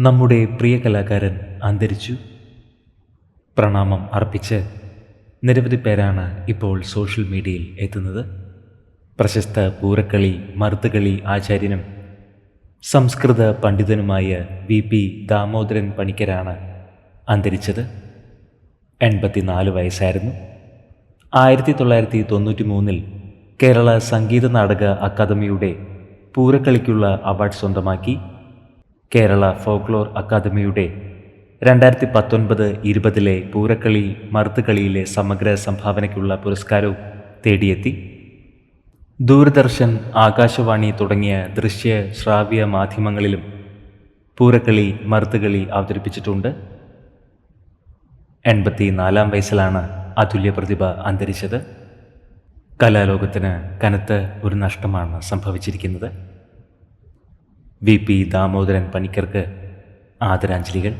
നമ്മുടെ പ്രിയ കലാകാരൻ അന്തരിച്ചു. പ്രണാമം അർപ്പിച്ച് നിരവധി പേരാണ് ഇപ്പോൾ സോഷ്യൽ മീഡിയയിൽ എത്തുന്നത്. പ്രശസ്ത പൂരക്കളി മറുത്തുകളി ആചാര്യനും സംസ്കൃത പണ്ഡിതനുമായ വി പി ദാമോദരൻ പണിക്കരാണ് അന്തരിച്ചത്. എൺപത്തിനാല് വയസ്സായിരുന്നു. ആയിരത്തി തൊള്ളായിരത്തി തൊണ്ണൂറ്റി മൂന്നിൽ കേരള സംഗീത നാടക അക്കാദമിയുടെ പൂരക്കളിക്കുള്ള അവാർഡ് സ്വന്തമാക്കി. കേരള ഫോക്ലോർ അക്കാദമിയുടെ രണ്ടായിരത്തി പത്തൊൻപത് ഇരുപതിലെ പൂരക്കളി മറുത്തുകളിയിലെ സമഗ്ര സംഭാവനയ്ക്കുള്ള പുരസ്കാരവും തേടിയെത്തി. ദൂരദർശൻ ആകാശവാണി തുടങ്ങിയ ദൃശ്യ ശ്രാവ്യ മാധ്യമങ്ങളിലും പൂരക്കളി മറുത്തുകളി അവതരിപ്പിച്ചിട്ടുണ്ട്. എൺപത്തി നാലാം വയസ്സിലാണ് അതുല്യ പ്രതിഭ അന്തരിച്ചത്. കലാലോകത്തിന് കനത്ത ഒരു നഷ്ടമാണ് സംഭവിച്ചിരിക്കുന്നത്. വി പി ദാമോദരൻ പണിക്കർക്ക് ആദരാഞ്ജലികൾ.